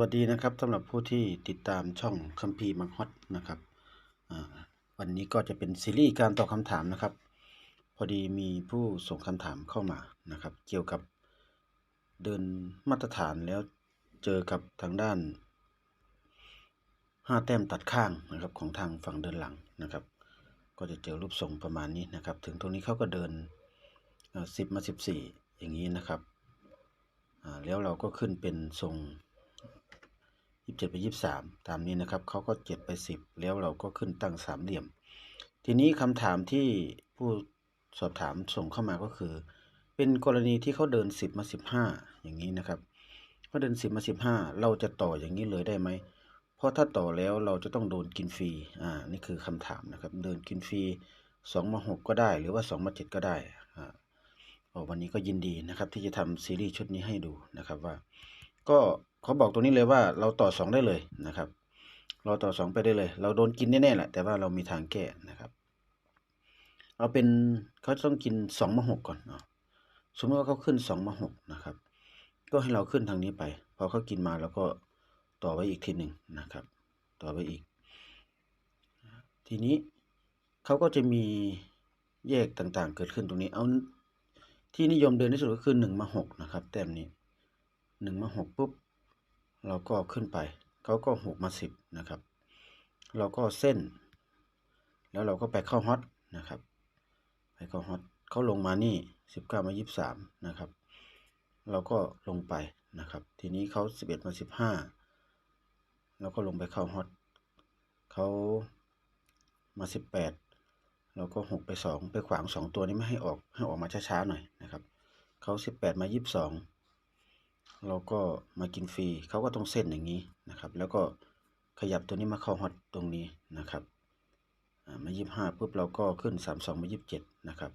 วัสดีนะครับสำหรับผู้ที่ติดตามช่องคัมภีร์มังฮอตนะครับวันนี้ก็จะเป็นซีรีส์การตอบคำถามนะครับ พอดีมีผู้ส่งคำถามเข้ามานะครับ เกี่ยวกับเดินมาตรฐานแล้วเจอกับทางด้านห้าแต้มตัดข้างนะครับของทางฝั่งเดินหลังนะครับ ก็จะเจอรูปทรงประมาณนี้นะครับ ถึงตรงนี้เขาก็เดินสิบมาสิบสี่อย่างนี้นะครับแล้วเราก็ขึ้นเป็นทรง ยี่สิบเจ็ดไปยี่สิบสามตามนี้นะครับเขาก็เจ็ดไปสิบแล้วเราก็ขึ้นตั้งสามเหลี่ยม ทีนี้คำถามที่ผู้สอบถามส่งเข้ามาก็คือ เป็นกรณีที่เขาเดินสิบมาสิบห้าอย่างนี้นะครับเขาเดินสิบมาสิบห้าเราจะต่ออย่างนี้เลยได้ไหมเพราะถ้าต่อแล้วเราจะต้องโดนกินฟรีอ่านี่คือคำถามนะครับ เดินกินฟรีสองมาหกก็ได้ หรือว่าสองมาเจ็ดก็ได้อ่าวันนี้ก็ยินดีนะครับที่จะทำซีรีส์ชุดนี้ให้ดูนะครับว่า ก็ เขาบอกตรงนี้เลยว่าเราต่อสองได้เลยนะครับ เราต่อสองไปได้เลย เราโดนกินแน่ๆแหละแต่ว่าเรามีทางแก้นะครับ เอาเป็นเขาต้องกินสองมาหกก่อนเนาะสมมติว่าเขาขึ้นสองมาหกนะครับ ก็ให้เราขึ้นทางนี้ไปพอเขากินมาเราก็ต่อไว้อีกทีหนึ่งนะครับ ต่อไว้อีก ทีนี้เขาก็จะมีแยกต่างๆ เกิดขึ้นตรงนี้ เอาที่นิยมเดินที่สุดก็คือหนึ่งมาหกนะครับ แต้มนี้หนึ่งมาหกปุ๊บ เราก็ขึ้นไปเขาก็หกมาสิบนะครับ เราก็เส้น แล้วเราก็ไปเข้าฮอตนะครับ ไปเข้าฮอตเขาลงมานี่สิบเก้ามายี่สิบสามนะครับ เราก็ลงไปนะครับ ทีนี้เขาสิบเอ็ดมาสิบห้าเราก็ลงไปเข้าฮอตเขามาสิบแปดเราก็หกไปสองไปขวางสองตัวนี้ไม่ให้ออกให้ออกมาช้าๆหน่อยนะครับเขาสิบแปดมายี่สิบสอง เราก็มากินฟรีเขาก็ต้องเส้นอย่างนี้นะครับ แล้วก็ขยับตัวนี้มาเข้าฮอตตรงนี้นะครับมายี่ห้าปุ๊บเราก็ขึ้นสามสองมายี่สิบเจ็ดนะครับ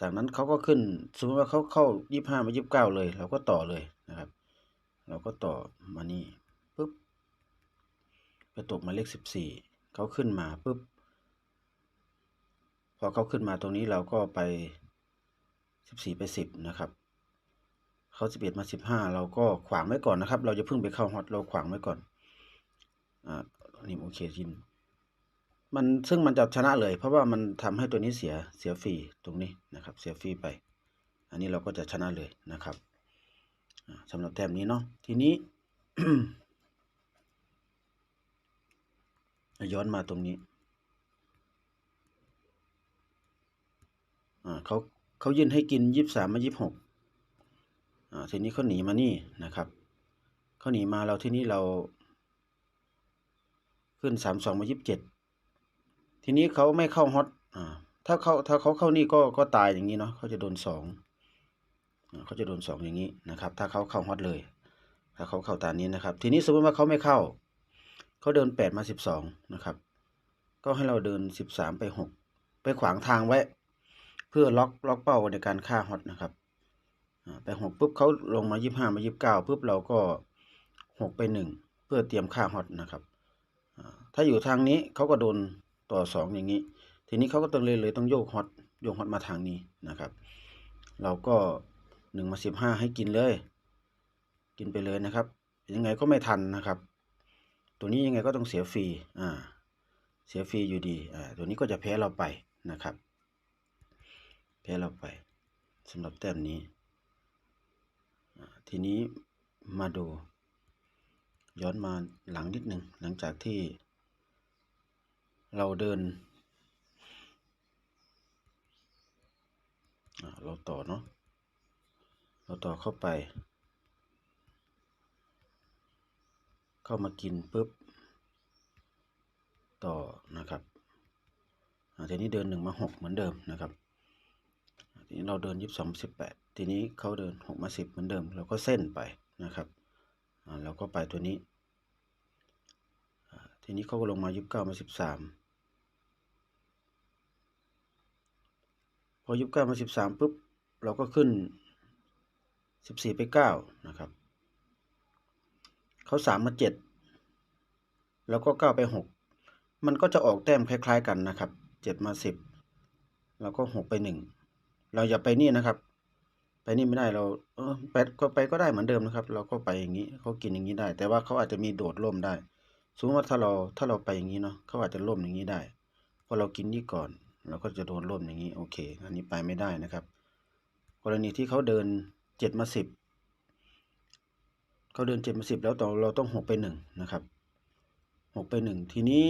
จากนั้นเขาก็ขึ้นสมมติว่าเขาเข้ายี่ห้ามายี่สิบเก้าเลย เราก็ต่อเลยนะครับ เราก็ต่อมานี่ปุ๊บไปตกมาเลขสิบสี่เขาขึ้นมาปุ๊บพอเขาขึ้นมาตรงนี้เราก็ไปสิบสี่ไปสิบนะครับ เขาสิบเอ็ดมาสิบห้าเราก็ขวางไว้ก่อนนะครับ เราจะเพิ่งไปเข้าฮอตเราขวางไว้ก่อนอ่านี่โอเคจินมันซึ่งมันจะชนะเลย เพราะว่ามันทำให้ตัวนี้เสียเสียฟรีตรงนี้นะครับ เสียฟรีไป อันนี้เราก็จะชนะเลยนะครับอ่าสำหรับแต้มนี้เนาะทีนี้ย้อนมาตรงนี้อ่าเขาเขายื่นให้กินยี่สิบสามมายี่สิบหก ทีนี้เขาหนีมานี่นะครับเขาหนีมาเราที่นี้เรา ขึ้นสามสองมายี่สิบเจ็ดทีนี้เขาไม่เข้าฮอตอ่าถ้าเขาถ้าเขาเข้านี่ก็ก็ตายอย่างนี้เนาะเขาจะโดนสองเขาจะโดนสองอย่างนี้นะครับ ถ้าเขาเข้าฮอตเลย ถ้าเขาเข้าตานี้นะครับ ทีนี้สมมติว่าเขาไม่เข้าเขาเดินแปดมาสิบสองนะครับ ก็ให้เราเดินสิบสามไปหกไปขวางทางไว้ เพื่อล็อกล็อกเป้าในการฆ่าฮอตนะครับ ไปหกปุ๊บเขาลงมายี่ห้ามายี่เก้าปุ๊บเราก็หกไปหนึ่งเพื่อเตรียมค่าฮอตนะครับถ้าอยู่ทางนี้เขาก็โดนต่อสองอย่างนี้ ทีนี้เขาก็ต้องเลยเลยต้องโยกฮอตโยกฮอตมาทางนี้นะครับ เราก็หนึ่งมาสิบห้าให้กินเลย กินไปเลยนะครับ ยังไงก็ไม่ทันนะครับ ตัวนี้ยังไงก็ต้องเสียฟรีอ่าเสียฟรีอยู่ดีอ่าตัวนี้ก็จะแพ้เราไปนะครับ แพ้เราไปสำหรับแต้มนี้ ทีนี้มาดู ย้อนมาหลังนิดหนึ่งหลังจากที่ เราเดิน เราต่อเนาะเราต่อเข้าไป เข้ามากินปุ๊บ ต่อนะครับทีนี้เดินหนึ่งมาหกเหมือนเดิมนะครับทีนี้เราเดินยี่สิบสองสิบแปด ทีนี้เขาเดินหกมาสิบเหมือนเดิมเราก็เส้นไปนะครับเราก็ไปตัวนี้ ทีนี้เขาก็ลงมายี่สิบเก้ามาสิบสามพอยี่สิบเก้ามาสิบสามปุ๊บ เราก็ขึ้นสิบสี่ไปเก้านะครับ เขาสามมาเจ็ดแล้วก็เก้าไปหกมันก็จะออกแต้มคล้าย ๆ กันนะครับเจ็ดมาสิบแล้วก็หกไปหนึ่งเราอย่าไปนี่นะครับ ไปนี่ไม่ได้เราเออไปก็ไปก็ได้เหมือนเดิมนะครับ เราก็ไปอย่างนี้เขากินอย่างนี้ได้ แต่ว่าเขาอาจจะมีโดดร่มได้สมมติว่าถ้าเราถ้าเราไปอย่างนี้เนาะเขาอาจจะร่มอย่างนี้ได้พอเรากินนี่ก่อน เราก็จะโดนร่มอย่างนี้โอเค อันนี้ไปไม่ได้นะครับ กรณีที่เขาเดินเจ็ดมาสิบเขาเดินเจ็ดมาสิบแล้วต่อเราต้องหกไปหนึ่งนะครับหกไปหนึ่งทีนี้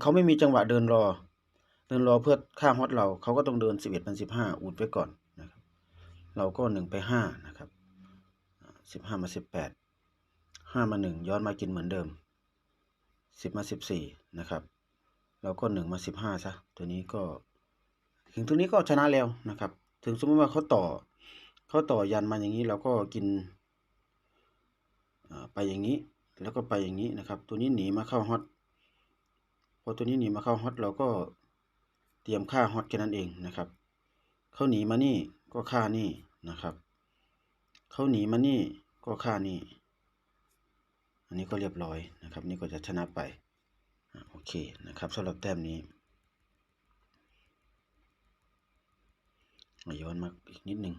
เขาไม่มีจังหวะเดินรอ เดินรอเพื่อฆ่าฮอตเราเขาก็ต้องเดินสิบเอ็ดเป็นสิบห้าอุดไว้ก่อน เราก็หนึ่งไปห้านะครับสิบห้ามาสิบแปดห้ามาหนึ่งย้อนมากินเหมือนเดิมสิบมาสิบสี่นะครับ เราก็หนึ่งมาสิบห้าซะ ตัวนี้ก็ ถึงตัวนี้ก็ชนะแล้วนะครับ ถึงสมมติว่าเขาต่อเขาต่อยันมาอย่างนี้เราก็กินไปอย่างนี้แล้วก็ไปอย่างนี้นะครับ ตัวนี้หนีมาเข้าฮอตพอตัวนี้หนีมาเข้าฮอตเราก็เตรียมฆ่าฮอตแค่นั้นเองนะครับเขาหนีมานี่ก็ฆ่านี่ นะครับ เขาหนีมานี่ก็ฆ่านี่ อันนี้ก็เรียบร้อยนะครับ นี่ก็จะชนะไปอโอเคนะครับสำหรับแต้มนี้ย้อนมาอีกนิดหนึ่ง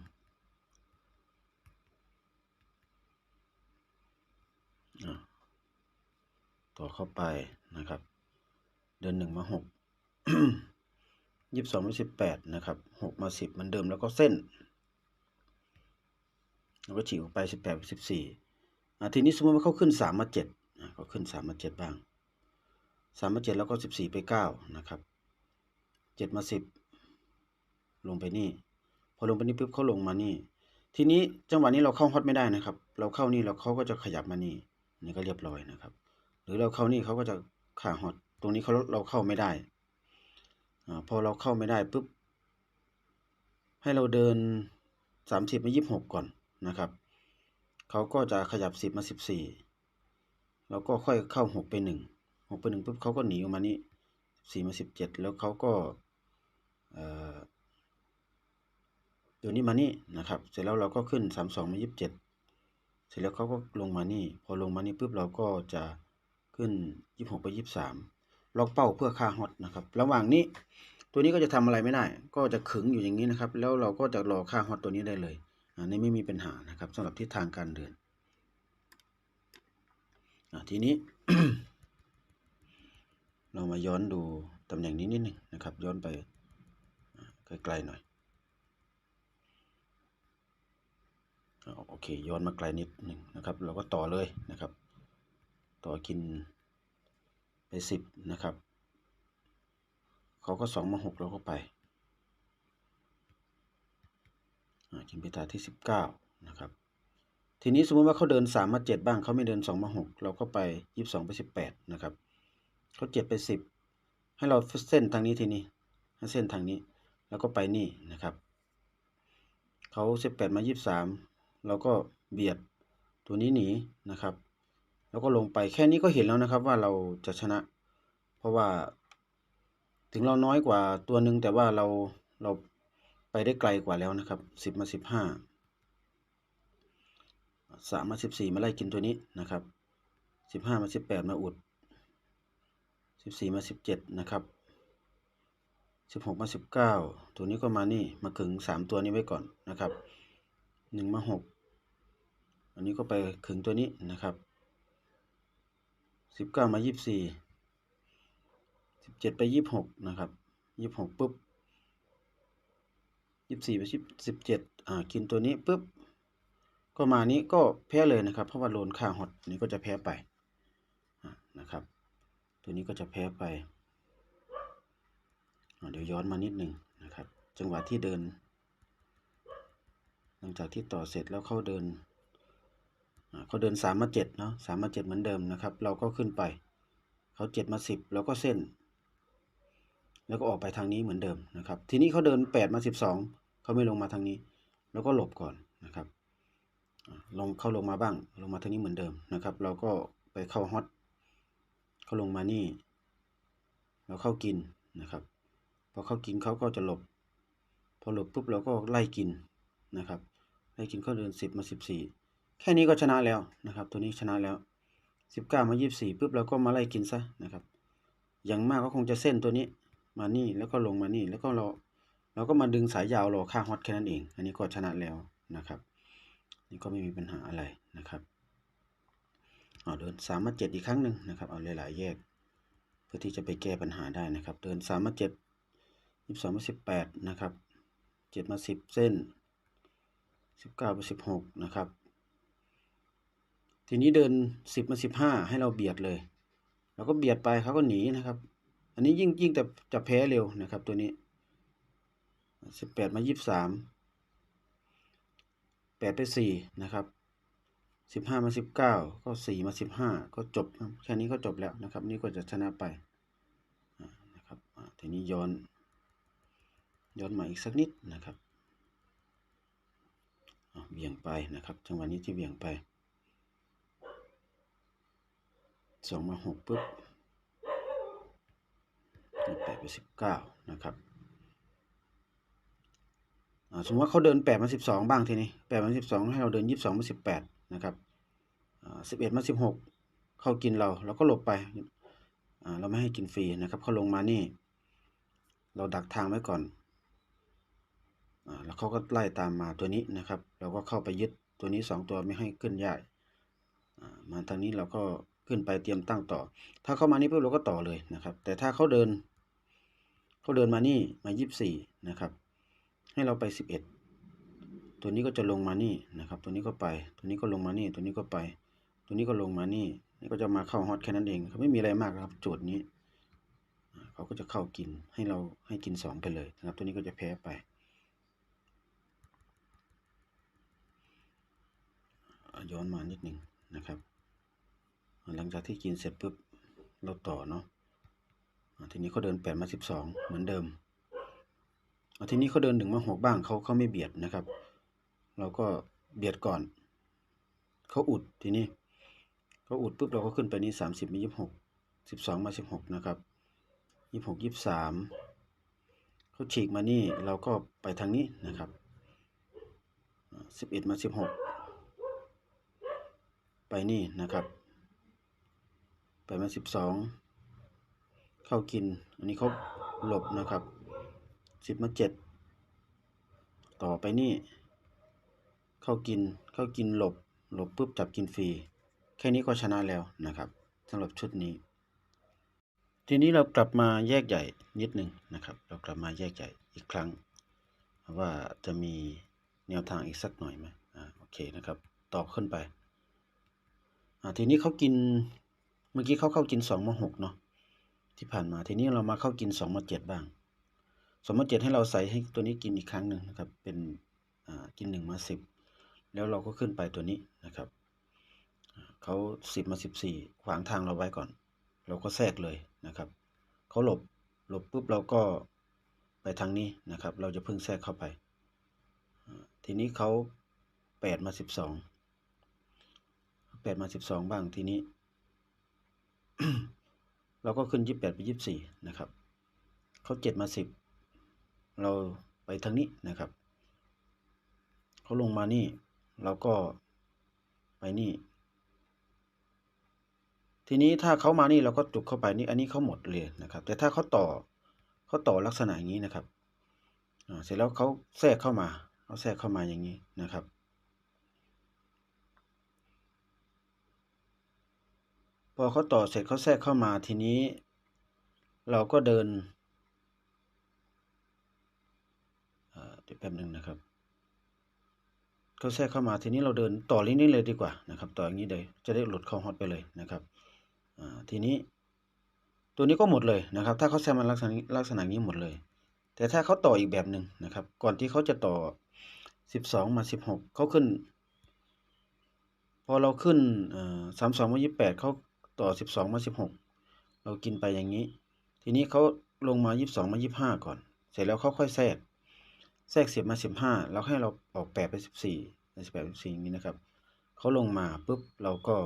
ต่อเข้าไปนะครับ เดือนหนึ่งมาหกยี่สิบสองมาสิบแปดนะครับหกมาสิบเหมือนเดิมแล้วก็เส้น แล้วก็ฉีกออกไปสิบแปดสิบสี่ทีนี้สมมติว่าเขาขึ้นสามมาเจ็ดอะก็ขึ้นสามมาเจ็ดบ้างสามมาเจ็ดแล้วก็สิบสี่ไปเก้านะครับเจ็ดมาสิบลงไปนี่ พอลงไปนี่ปุ๊บเขาลงมานี่ ทีนี้จังหวะนี้เราเข้าฮอตไม่ได้นะครับ เราเข้านี่เราเขาก็จะขยับมานี่นี่ก็เรียบร้อยนะครับ หรือเราเข้านี่เขาก็จะขาฮอตตรงนี้เขาเราเข้าไม่ได้อ่าพอเราเข้าไม่ได้ปุ๊บให้เราเดินสามสิบมายี่สิบหกก่อน นะครับ เขาก็จะขยับสิบมาสิบสี่แล้วก็ค่อยเข้าหกไปหนึ่งหกไปหนึ่งปุ๊บเขาก็หนีออกมานี่สี่มาสิบเจ็ดแล้วเขาก็เอ่อเดี๋ยวนี้มานี่นะครับ เสร็จแล้วเราก็ขึ้นสามสองมายี่สิบเจ็ดเสร็จแล้วเขาก็ลงมานี่ พอลงมานี่ปุ๊บเราก็จะขึ้นยี่สิบหกไปยี่สิบสามล็อกเป้าเพื่อค่าฮอตนะครับ ระหว่างนี้ตัวนี้ก็จะทำอะไรไม่ได้ ก็จะขึงอยู่อย่างนี้นะครับ แล้วเราก็จะรอค่าฮอตตัวนี้ได้เลย อันนี้ไม่มีปัญหานะครับสำหรับทิศทางการเดินอะทีนี้ เรามาย้อนดูตำแหน่งนี้นิดหนึ่งนะครับ ย้อนไปไกลๆหน่อยโอเคย้อนมาไกลนิดหนึ่งนะครับ เราก็ต่อเลยนะครับ ต่อกินไปสิบนะครับเขาก็สองมาหกเราก็ไป อ่ากินไปตาที่สิบเก้านะครับ ทีนี้สมมติว่าเขาเดินสามมาเจ็ดบ้างเขาไม่เดินสองมาหกเราก็ไปยี่สิบสองไปสิบแปดนะครับเขาเจ็ดไปสิบให้เราเส้นทางนี้ทีนี้ให้เส้นทางนี้แล้วก็ไปนี่นะครับเขาสิบแปดมายี่สิบสามเราก็เบียดตัวนี้หนีนะครับ แล้วก็ลงไปแค่นี้ก็เห็นแล้วนะครับว่าเราจะชนะ เพราะว่า ถึงเราน้อยกว่าตัวหนึ่งแต่ว่าเราเรา ไปได้ไกลกว่าแล้วนะครับสิบมาสิบห้าสามมาสิบสี่มาไล่กินตัวนี้นะครับสิบห้ามาสิบแปดมาอุดสิบสี่มาสิบเจ็ดนะครับสิบหกมาสิบเก้าตัวนี้ก็มานี่มาขึงสามตัวนี้ไว้ก่อนนะครับหนึ่งมาหกอันนี้ก็ไปขึงตัวนี้นะครับสิบเก้ามายี่สิบสี่สิบเจ็ดไปยี่สิบหกนะครับยี่สิบหกปุ๊บ ยี่สิบสี่ไปสิบสิบเจ็ดอ่ากินตัวนี้ปุ๊บก็มานี้ก็แพ้เลยนะครับ เพราะว่าโลนค่าฮอตนี้ก็จะแพ้ไปนะครับ ตัวนี้ก็จะแพ้ไปเดี๋ยวย้อนมานิดหนึ่งนะครับ จังหวะที่เดิน หลังจากที่ต่อเสร็จแล้วเขาเดินเขาเดินสามมาเจ็ดเนาะสามมาเจ็ดเหมือนเดิมนะครับ เราก็ขึ้นไปเขาเจ็ดมาสิบเราก็เส้น แล้วก็ออกไปทางนี้เหมือนเดิมนะครับ ทีนี้เขาเดินแปดมาสิบสอง เขาไม่ลงมาทางนี้ แล้วก็หลบก่อนนะครับลงเข้าลงมาบ้าง ลงมาทางนี้เหมือนเดิมนะครับ เราก็ไปเข้าฮอตเขาลงมานี่ เราเข้ากินนะครับ พอเข้ากินเขาก็จะหลบ พอหลบปุ๊บเราก็ไล่กินนะครับไล่กินเขาเดินสิบมาสิบสี่แค่นี้ก็ชนะแล้วนะครับ ตัวนี้ชนะแล้วสิบเก้ามายี่สิบสี่ปุ๊บเราก็มาไล่กินซะนะครับ อย่างมากก็คงจะเส้นตัวนี้มานี่แล้วก็ลงมานี่แล้วก็เรา เราก็มาดึงสายยาวรอค่าฮอตแค่นั้นเอง อันนี้ก็ชนะแล้วนะครับ นี่ก็ไม่มีปัญหาอะไรนะครับเอาเดินสามมาเจ็ดอีกครั้งหนึ่งนะครับเอาหลายๆแยก เพื่อที่จะไปแก้ปัญหาได้นะครับ เดินสามมาเจ็ดยี่สิบสองมาสิบแปดนะครับเจ็ดมาสิบเส้นสิบเก้ามาสิบหกนะครับ ทีนี้เดินสิบมาสิบห้าให้เราเบียดเลยเราก็เบียดไปเขาก็หนีนะครับ อันนี้ยิ่งยิ่งแต่จะแพ้เร็วนะครับตัวนี้ สิบแปดมายี่สิบสามแปดไปสี่นะครับสิบห้ามาสิบเก้าก็สี่มาสิบห้าก็จบแค่นี้ก็จบแล้วนะครับ นี่ก็จะชนะไปนะครับทีนี้ย้อนย้อนมาอีกสักนิดนะครับเบี่ยงไปนะครับ จังหวะนี้ที่เบี่ยงไปสองมาหกปุ๊บแปดไปสิบเก้านะครับ สมมติว่าเขาเดินแปดมาสิบสองบ้างทีนี้แปดมาสิบสองให้เราเดินยี่สิบสองมาสิบแปดนะครับสิบเอ็ดมาสิบหกเขากินเราเราก็หลบไปเราไม่ให้กินฟรีนะครับเขาลงมานี่ เราดักทางไว้ก่อนอแล้วเขาก็ไล่ตามมาตัวนี้นะครับ เราก็เข้าไปยึดตัวนี้สองตัวไม่ให้ขึ้นยากอ่ามาทางนี้เราก็ขึ้นไปเตรียมตั้งต่อ ถ้าเข้ามานี่ปุ๊บเราก็ต่อเลยนะครับ แต่ถ้าเขาเดินเขาเดินมานี่มายี่สี่นะครับ ให้เราไปสิบเอ็ดตัวนี้ก็จะลงมานี่นะครับ ตัวนี้ก็ไป ตัวนี้ก็ลงมานี่ ตัวนี้ก็ไป ตัวนี้ก็ลงมานี่ นี่ก็จะมาเข้าฮอตแค่นั้นเองครับไม่มีอะไรมากครับโจทย์นี้เขาก็จะเข้ากินให้เราให้กินสองไปเลยนะครับ ตัวนี้ก็จะแพ้ไปย้อนมานิดหนึ่งนะครับ หลังจากที่กินเสร็จปุ๊บเราต่อเนาะทีนี้เขาเดินแปดมาสิบสองเหมือนเดิม ทีนี้เขาเดินหนึ่งมาหกบ้างเขาเขาไม่เบียดนะครับ เราก็เบียดก่อน เขาอุดทีนี้เขาอุดปุ๊บเราก็ขึ้นไปนี่สามสิบมียี่สิบหกสิบสองมาสิบหกนะครับยี่สิบหกยี่สิบสามเขาฉีกมานี่เราก็ไปทางนี้นะครับสิบเอ็ดมาสิบหกไปนี่นะครับ ไปมาสิบสองเข้ากิน อันนี้เขาหลบนะครับ สิบมาเจ็ดต่อไปนี่ เข้ากินเข้ากินหลบหลบปุ๊บจับกินฟรีแค่นี้ก็ชนะแล้วนะครับสำหรับชุดนี้ ทีนี้เรากลับมาแยกใหญ่นิดหนึ่งนะครับ เรากลับมาแยกใหญ่อีกครั้ง ว่าจะมีแนวทางอีกสักหน่อยไหมอ่าโอเคนะครับต่อขึ้นไปอ่าทีนี้เขากินเมื่อกี้เขาเข้ากินสองมาหกเนาะที่ผ่านมาทีนี้เรามาเข้ากินสองมาเจ็ดบ้าง สองมาเจ็ดให้เราใส่ให้ตัวนี้กินอีกครั้งหนึ่งนะครับ เป็นกินหนึ่งมาสิบแล้วเราก็ขึ้นไปตัวนี้นะครับเขาสิบมาสิบสี่ขวางทางเราไว้ก่อน เราก็แทรกเลยนะครับเขาหลบหลบปุ๊บเราก็ไปทางนี้นะครับ เราจะพึ่งแทรกเข้าไป ทีนี้เขาแปดมาสิบสองแปดมาสิบสองบ้างทีนี้ เราก็ขึ้นยี่สิบแปดไปยี่สิบสี่นะครับเขาเจ็ดมาสิบ เราไปทางนี้นะครับเขาลงมานี่ เราก็ไปนี่ ทีนี้ถ้าเขามานี่เราก็จุกเข้าไปนี่อันนี้เขาหมดเลยนะครับ แต่ถ้าเขาต่อเขาต่อลักษณะอย่างนี้นะครับเสร็จแล้วเขาแทรกเข้ามาเขาแทรกเข้ามาอย่างนี้นะครับพอเขาต่อเสร็จเขาแทรกเข้ามาทีนี้ เราก็เดินเอ่อเดี๋ยวแป๊บหนึ่งนะครับเขาแทรกเข้ามาทีนี้เราเดินต่อลิ้นี้เลยดีกว่านะครับ ต่ออย่างนี้เลยจะได้หลุดเข้าฮอตไปเลยนะครับทีนี้ ตัวนี้ก็หมดเลยนะครับ ถ้าเขาแทรกมาลักษณะนี้ลักษณะนี้หมดเลย แต่ถ้าเขาต่ออีกแบบหนึ่งนะครับ ก่อนที่เขาจะต่อสิบสองมาสิบหกเขาขึ้น พอเราขึ้นสามสองมายี่แปดเขาต่อสิบสองมาสิบหกเรากินไปอย่างนี้ ทีนี้เขาลงมายี่สองมายี่ห้าก่อน เสร็จแล้วเขาค่อยแทรก แทรกเสิบมาสิบห้าเราให้เราออกแปดไปสิบสี่สิบแปดสิบสี่อย่างนี้นะครับเขาลงมาปุ๊บเราก็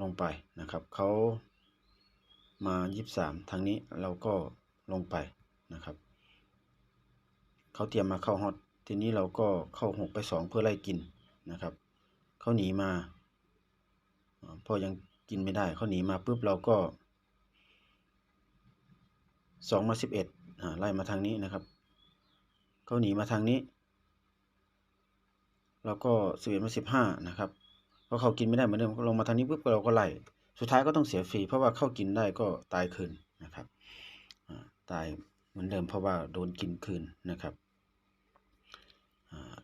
ลงไปนะครับเขามายี่สามทางนี้เราก็ลงไปนะครับเขาเตรียมมาเข้าฮอตทีนี้เราก็เข้าหกไปสองเพื่อไล่กินนะครับเขาหนีมาอ่าพอยังกินไม่ได้เขาหนีมาปุ๊บเราก็สองมาสิบเอ็ดไล่มาทางนี้นะครับ เขาหนีมาทางนี้ แล้วก็สิบเอ็ดมาสิบห้านะครับเพราะเขากินไม่ได้เหมือนเดิมลงมาทางนี้ปุ๊บเราก็ไล่สุดท้ายก็ต้องเสียฟรี เพราะว่าเข้ากินได้ก็ตายคืนนะครับตายเหมือนเดิมเพราะว่าโดนกินคืนนะครับ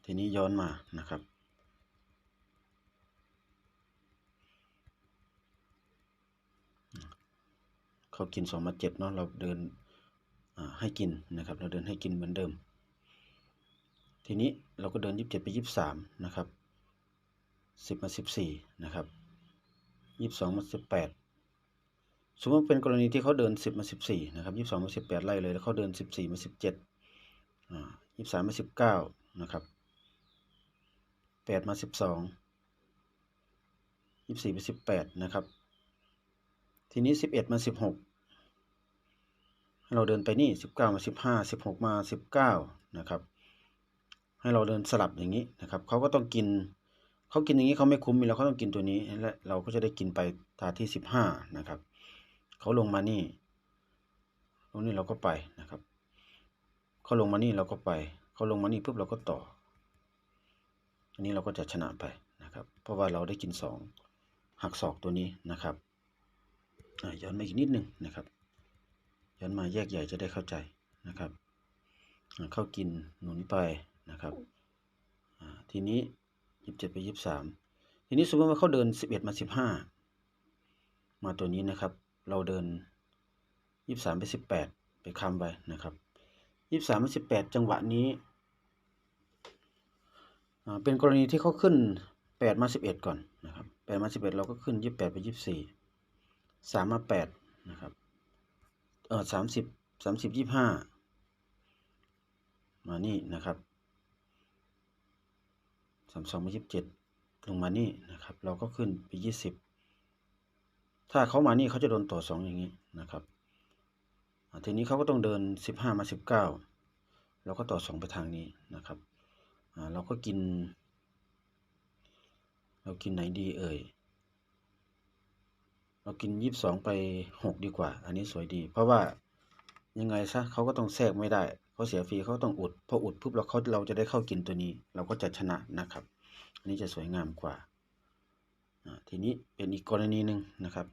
ทีนี้ย้อนมานะครับเขากินสองมาเจ็ดเนาะเราเดินให้กินนะครับ เราเดินให้กินเหมือนเดิม ทีนี้เราก็เดินยี่สิบเจ็ดไปยี่สิบสามนะครับสิบมาสิบสี่นะครับยี่สิบสองมาสิบแปดสมมติเป็นกรณีที่เขาเดินสิบมาสิบสี่นะครับยี่สิบสองมาสิบแปดไล่เลย แล้วเขาเดินสิบสี่มาสิบเจ็ดอ่ายี่สิบสามมาสิบเก้านะครับแปดมาสิบสองยี่สิบสี่มาสิบแปดนะครับ ทีนี้สิบเอ็ดมาสิบหกเราเดินไปนี่สิบเก้ามาสิบห้าสิบหกมาสิบเก้านะครับ ให้เราเดินสลับอย่างนี้นะครับเขาก็ต้องกินเขากินอย่างนี้เขาไม่คุ้มมีแล้วเขาต้องกินตัวนี้และเราก็จะได้กินไปตาที่สิบห้านะครับเขาลงมานี่ตรงนี้เราก็ไปนะครับเขาลงมานี่เราก็ไปเขาลงมานี่ปุ๊บเราก็ต่อ อันนี้เราก็จะชนะไปนะครับ เพราะว่าเราได้กินสองหักศอกตัวนี้นะครับอะย้อนมาอีกนิดหนึ่งนะครับ ย้อนมาแยกใหญ่จะได้เข้าใจนะครับอะเข้ากินหนุนไป นะครับทีนี้ยี่สิบเจ็ดไปยี่สิบสามทีนี้สมมติว่าเขาเดินสิบเอ็ดมาสิบห้ามาตัวนี้นะครับ เราเดินยี่สิบสามไปสิบแปดไปคำไปนะครับยี่สิบสามไปสิบแปดจังหวะนี้เป็นกรณีที่เขาขึ้นแปดมาสิบเอ็ดก่อนนะครับแปดมาสิบเอ็ดเราก็ขึ้นยี่สิบแปดไปยี่สิบสี่สามมาแปดนะครับเออสามสิบสามสิบยี่ห้ามานี่นะครับ สามสองมายี่สิบเจ็ดลงมานี่นะครับ เราก็ขึ้นไปยี่สิบถ้าเขามานี่เขาจะโดนต่อสองอย่างนี้นะครับทีนี้เขาก็ต้องเดินสิบห้ามาสิบเก้าเราก็ต่อสองไปทางนี้นะครับเราก็กิน เรากินไหนดีเอ่ยเรากินยี่สิบสองไปหกดีกว่า อันนี้สวยดี เพราะว่ายังไงซะเขาก็ต้องแทรกไม่ได้ เขาเสียฟรีเขาต้องอุดพออุดปุ๊บเราเขาเราจะได้เข้ากินตัวนี้ เราก็จะชนะนะครับ อันนี้จะสวยงามกว่าทีนี้เป็นอีกกรณีหนึ่งนะครับ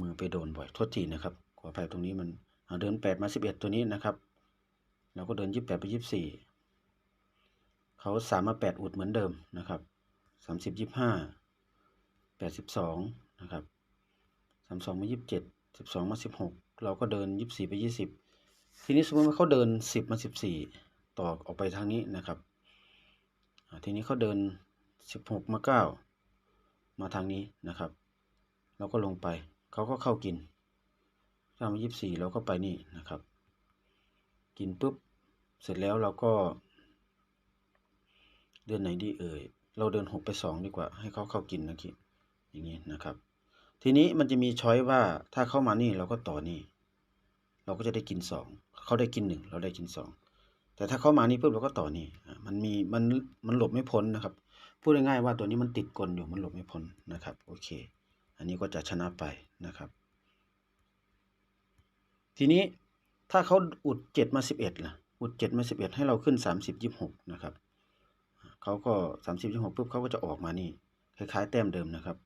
มือไปโดนบ่อยโทษทีนะครับขออภัยตรงนี้มันเดินแปดมาสิบเอ็ดตัวนี้นะครับ เราก็เดินยี่แปดไปยี่สี่เขาสามมาแปดอุดเหมือนเดิมนะครับสามสิบยี่ห้า ดสิบสองนะครับสามสองมายี่สิบเจ็ดสิบสองมาสิบหกเราก็เดินยี่สิบสี่ไปยี่สิบทีนี้สมมติว่าเขาเดินสิบมาสิบสี่ต่อออกไปทางนี้นะครับทีนี้เขาเดินสิบหกมาเก้ามาทางนี้นะครับ เราก็ลงไปเขาก็เข้ากินถ้ามายี่สิบสี่เราก็ไปนี่นะครับ กินปุ๊บเสร็จแล้วเราก็ เดือนไหนดีเอ่ยเราเดินหกไปสองดีกว่า ให้เขาเข้ากินนะคิด อย่างนี้นะครับ ทีนี้มันจะมีช้อยว่าถ้าเข้ามานี่เราก็ต่อนี่ เราก็จะได้กินสองเขาได้กินหนึ่งเราได้กินสองแต่ถ้าเข้ามานี่ปุ๊บเราก็ต่อนี่มันมีมันมันหลบไม่พ้นนะครับพูดง่ายๆว่าตัวนี้มันติดกลอยู่มันหลบไม่พ้นนะครับโอเค อันนี้ก็จะชนะไปนะครับ ทีนี้ถ้าเขาอุดเจ็ดมาสิบเอ็ดล่ะอุดเจ็ดมาสิบเอ็ดให้เราขึ้นสามสิบยี่หกนะครับเขาก็สามสิบยี่หกปุ๊บเขาก็จะออกมานี่คล้ายๆ แต้มเดิมนะครับ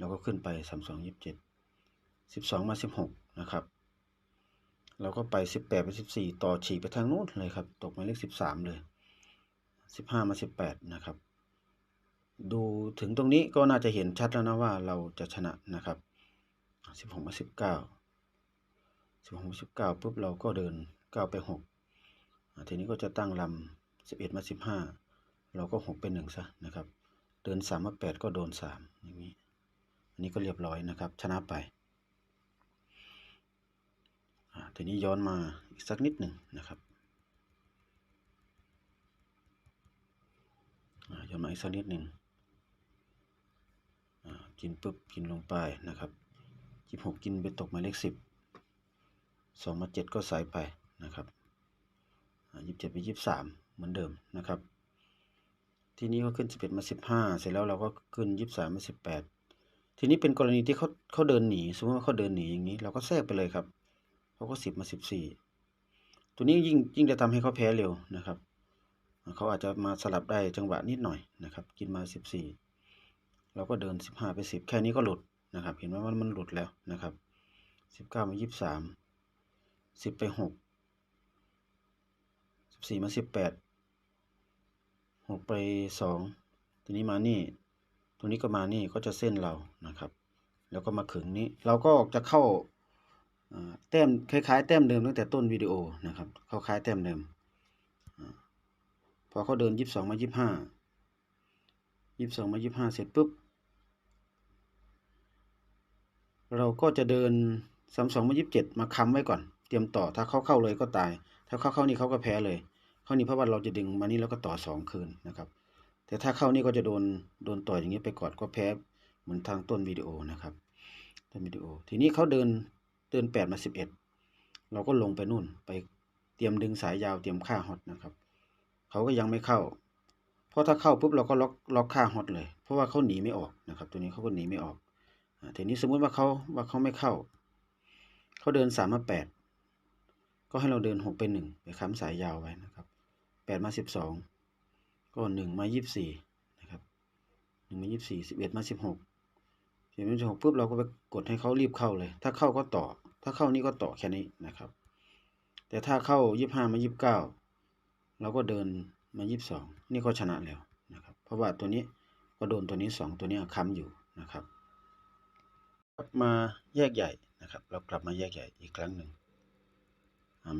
เราก็ขึ้นไปสามสองยี่สิบเจ็ดสิบสองมาสิบหกนะครับ เราก็ไปสิบแปดไปสิบสี่ต่อฉีกไปทางนู้นเลยครับ ตกมาเลขสิบสามเลยสิบห้ามาสิบแปดนะครับ ดูถึงตรงนี้ก็น่าจะเห็นชัดแล้วนะว่าเราจะชนะนะครับสิบหกมาสิบเก้าสิบหกมาสิบเก้าปุ๊บเราก็เดินเก้าไปหกทีนี้ก็จะตั้งลำสิบเอ็ดมาสิบห้าเราก็หกเป็นหนึ่งซะนะครับ เดินสามมาแปดก็โดนสามอย่างนี้ นนี้ก็เรียบร้อยนะครับ ชนะไปทีนี้ย้อนมาอีกสักนิดหนึ่งนะครับย้อนมาอีกสักนิดหนึ่งกินปุ๊บกินลงไปนะครับยี่หกกินไปตกหมายเลขสิบสองมาเจ็ดก็ใส่ไปนะครับยี่สิบเจ็ดไปยี่สิบสามเหมือนเดิมนะครับ ทีนี้ก็ขึ้นสิบเอ็ดมาสิบห้าเสร็จแล้วเราก็ขึ้นยี่สิบสามมาสิบแปด ทีนี้เป็นกรณีที่เขาเขาเดินหนีสมมติว่าเขาเดินหนีอย่างนี้ เราก็แทรกไปเลยครับเขาก็สิบมาสิบสี่ตัวนี้ยิ่งยิ่งจะทำให้เขาแพ้เร็วนะครับเขาอาจจะมาสลับได้จังหวะนิดหน่อยนะครับ กินมาสิบสี่เราก็เดินสิบห้าไปสิบแค่นี้ก็หลุดนะครับ เห็นไหมว่ามันหลุดแล้วนะครับสิบเก้ามายี่สิบสามสิบไปหกสิบสี่มาสิบแปดหกไปสองทีนี้มานี่ ตัวนี้ก็มานี่ก็จะเส้นเรานะครับ แล้วก็มาขึงนี้เราก็จะเข้าอ่าแต้มคล้ายๆแต้มเดิมตั้งแต่ต้นวิดีโอนะครับเข้าคล้ายแต้มเดิมพอเขาเดินยี่สิบสองมายี่สิบห้ายี่สิบสองมายี่สิบห้าเสร็จปุ๊บเราก็จะเดินสามสองมายี่สิบเจ็ดมาค้ำไว้ก่อน เตรียมต่อถ้าเขาเข้าเลยก็ตาย ถ้าเขาเข้านี่เขาก็แพ้เลย เข้านี่เพราะว่าเราจะดึงมานี่แล้วก็ต่อสองคืนนะครับ แต่ถ้าเข้านี่ก็จะโดนโดนต่อยอย่างนี้ไปก่อนก็แพ้เหมือนทางต้นวิดีโอนะครับ ต้นวิดีโอ ทีนี้เขาเดินเดินแปดมาสิบเอ็ดเราก็ลงไปนู่นไปเตรียมดึงสายยาวเตรียมค่าฮอตนะครับเขาก็ยังไม่เข้า เพราะถ้าเข้าปุ๊บเราก็ล็อกล็อกค่าฮอตเลย เพราะว่าเขาหนีไม่ออกนะครับ ตัวนี้เขาก็หนีไม่ออกอทีนี้สมมุติว่าเขาว่าเขาไม่เข้า เขาเดินสามมาแปดก็ให้เราเดินหกไปหนึ่งไปค้ำสายยาวไว้นะครับแปดมาสิบสอง ก็หนึ่งมายี่สิบสี่นะครับหนึ่งมายี่สิบสี่สิบเอ็ดมาสิบหกสิบเอ็ดมาสิบหกปุ๊บเราก็ไปกดให้เขารีบเข้าเลย ถ้าเข้าก็ต่อ ถ้าเข้านี่ก็ต่อแค่นี้นะครับ แต่ถ้าเข้ายี่ห้ามายี่สิบเก้าเราก็เดินมายี่สิบสองนี่ก็ชนะแล้วนะครับ เพราะว่าตัวนี้ก็โดนตัวนี้สองตัวนี้ค้ำอยู่นะครับ กลับมาแยกใหญ่นะครับ เรากลับมาแยกใหญ่อีกครั้งหนึ่ง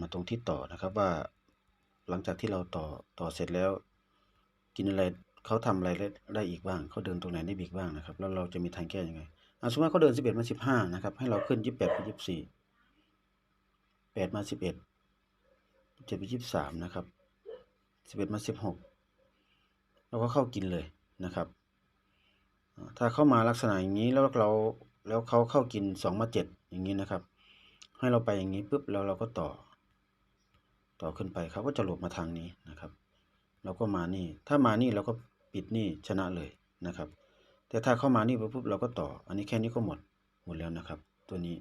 มาตรงที่ต่อนะครับว่าหลังจากที่เราต่อต่อเสร็จแล้ว กินอะไรเขาทำอะไรได้อีกบ้างเขาเดินตรงไหนได้อีกบ้างนะครับ แล้วเราจะมีทางแก้ยังไงอะสมมติว่าเขาเดินสิบเอ็ดมาสิบห้านะครับ ให้เราขึ้นยี่สิบแปดไปยี่สิบสี่แปดมาสิบเอ็ดเจ็ดไปยี่สิบสามนะครับสิบเอ็ดมาสิบหกเราก็เข้ากินเลยนะครับ ถ้าเข้ามาลักษณะอย่างนี้แล้วเราแล้วเขาเข้ากินสองมาเจ็ดอย่างนี้นะครับ ให้เราไปอย่างนี้ปุ๊บแล้วเราก็ต่อ ต่อขึ้นไปเขาก็จะหลบมาทางนี้นะครับ เราก็มานี่ ถ้ามานี่เราก็ปิดนี่ชนะเลยนะครับ แต่ถ้าเข้ามานี่ปุ๊บเราก็ต่อ อันนี้แค่นี้ก็หมดหมดแล้วนะครับ ตัวนี้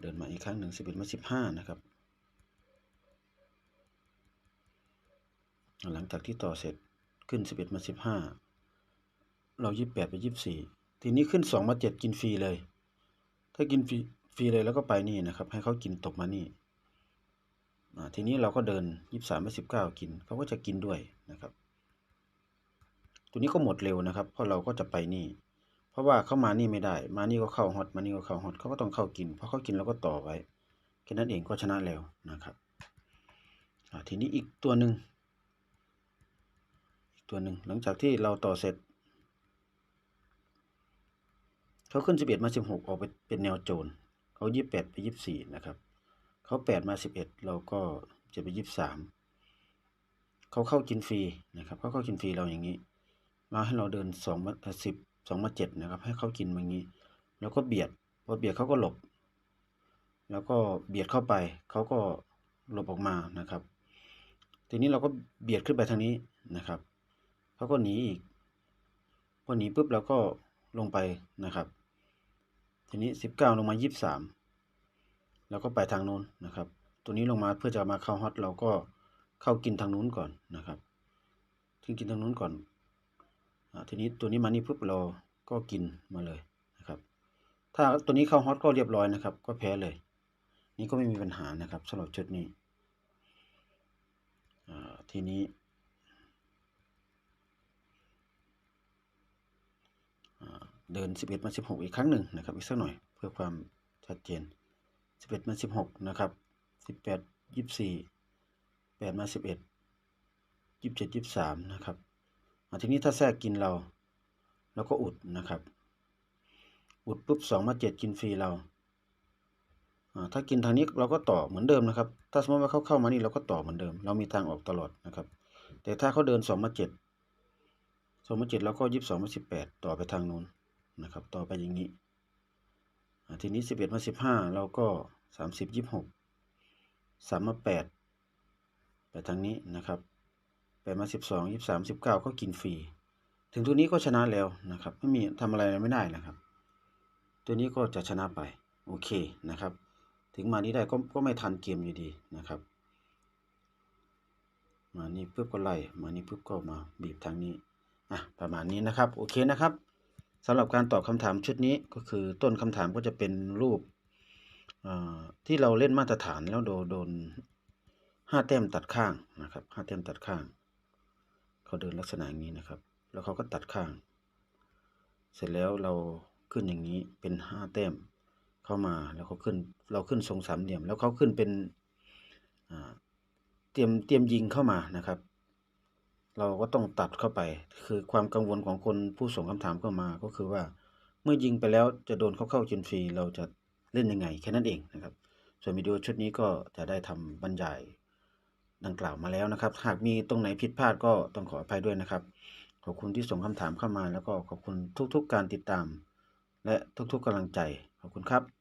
เดินมาอีกครั้งหนึ่งสิบเอ็ดมาสิบห้านะครับ หลังจากที่ต่อเสร็จขึ้นสิบเอ็ดมาสิบห้าเรายี่สิบแปดไปยี่สิบสี่ทีนี้ขึ้นสองมาเจ็ดกินฟรีเลย ถ้ากินฟรีฟรีเลยแล้วก็ไปนี่นะครับ ให้เขากินตกมานี่ ทีนี้เราก็เดินยี่สามไปสิบเก้ากินเขาก็จะกินด้วยนะครับ ตัวนี้ก็หมดเร็วนะครับ เพราะเราก็จะไปนี่ เพราะว่าเข้ามานี่ไม่ได้ มานี่ก็เข้าฮอตมานี่ก็เข้าฮอตเขาก็ต้องเข้ากินเพราะเขากินเราก็ต่อไว้แค่นั้นเองก็ชนะแล้วนะครับทีนี้อีกตัวหนึ่งอีกตัวหนึ่งหลังจากที่เราต่อเสร็จเขาขึ้นสิบเอ็ดมาสิบหกออกไปเป็นแนวโจรเขายี่แปดไปยี่สี่นะครับ เขาแปดมาสิบเอ็ดเราก็จะไปยี่สิบสามเขาเข้ากินฟรีนะครับเขาเข้ากินฟรีเราอย่างนี้ มาให้เราเดินสองมาสิบสองมาเจ็ดนะครับ ให้เขากินอย่างนี้ แล้วก็เบียดพอเบียดเขาก็หลบ แล้วก็เบียดเข้าไปเขาก็หลบออกมานะครับ ทีนี้เราก็เบียดขึ้นไปทางนี้นะครับเขาก็หนีอีกพอหนีปุ๊บเราก็ลงไปนะครับ ทีนี้สิบเก้าลงมายี่สิบสาม แล้วก็ไปทางนู้นนะครับ ตัวนี้ลงมาเพื่อจะมาเข้าฮอตเราก็เข้ากินทางนู้นก่อนนะครับทิ้งกินทางนู้นก่อนอทีนี้ตัวนี้มานี่ปุ๊บเราก็กินมาเลยนะครับ ถ้าตัวนี้เข้าฮอตก็เรียบร้อยนะครับ ก็แพ้เลย นี่ก็ไม่มีปัญหานะครับสำหรับชุดนี้ทีนี้เดิน 11 มา 16 อีกครั้งหนึ่งนะครับ อีกสักหน่อยเพื่อความชัดเจน 11มา16นะครับ18 24 8มา11 27 23นะครับอ่าทีนี้ถ้าแทรกกินเราเราก็อุดนะครับ อุดปุ๊บ2มา7กินฟรีเราถ้ากินทางนี้เราก็ต่อเหมือนเดิมนะครับ ถ้าสมมติว่าเขาเข้ามานี่เราก็ต่อเหมือนเดิม เรามีทางออกตลอดนะครับ แต่ถ้าเขาเดิน2มา7 2มา7เราก็22มา18ต่อไปทางนู้นนะครับ ต่อไปอย่างนี้ ทีนี้11มา15เราก็30 26 3มา8ไปทางนี้นะครับ8มา12 23 19ก็กินฟรี ถึงตัวนี้ก็ชนะแล้วนะครับ ไม่มีทำอะไรไม่ได้นะครับ ตัวนี้ก็จะชนะไปโอเคนะครับ ถึงมานี้ได้ก็ก็ไม่ทันเกมอยู่ดีนะครับ มานี่ปุ๊บก็ไล่มานี่ปุ๊บก็มาบีบทางนี้อะประมาณนี้นะครับ โอเคนะครับ สำหรับการตอบคำถามชุดนี้ก็คือต้นคำถามก็จะเป็นรูปที่เราเล่นมาตรฐานแล้วโดนโดนห้าแต้มตัดข้างนะครับห้าแต้มตัดข้าง เขาเดินลักษณะอย่างนี้นะครับ แล้วเขาก็ตัดข้าง เสร็จแล้วเราขึ้นอย่างนี้เป็นห้าแต้มเข้ามาแล้วเขาขึ้นเราขึ้นทรงสามเหลี่ยม แล้วเขาขึ้นเป็นเตรียมเตรียมยิงเข้ามานะครับ เราก็ต้องตัดเข้าไป คือความกังวลของคนผู้ส่งคำถามเข้ามาก็คือว่า เมื่อยิงไปแล้วจะโดนเขาเข้าจินฟรีเราจะเล่นยังไงแค่นั้นเองนะครับ ส่วนวิดีโอชุดนี้ก็จะได้ทำบรรยายดังกล่าวมาแล้วนะครับ หากมีตรงไหนผิดพลาดก็ต้องขออภัยด้วยนะครับ ขอบคุณที่ส่งคำถามเข้ามา แล้วก็ขอบคุณทุกๆการติดตาม และทุกๆกำลังใจขอบคุณครับ